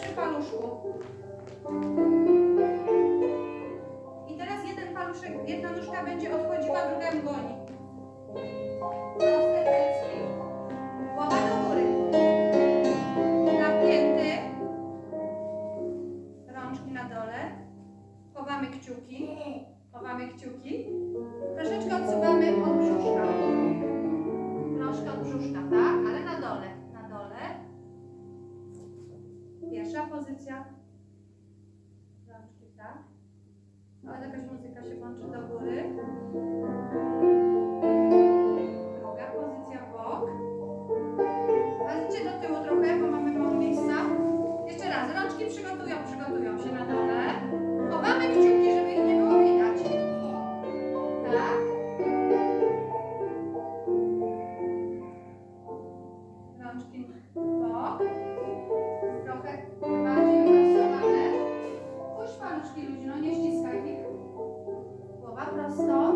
przy paluszku. I teraz jeden paluszek, jedna nóżka będzie odchodziła, druga goni. Proste teczki. Głowa do góry. Napięty. Rączki na dole. Chowamy kciuki. Chowamy kciuki. Pierwsza pozycja. Rączki tak. No, ale jakaś muzyka się włączy do góry. Druga pozycja w bok. Wejdźcie do tyłu trochę, bo mamy mało miejsca. Jeszcze raz, rączki przygotują, przygotują się na dole. Chowamy kciuki, żeby ich nie było widać. Tak. Rączki. só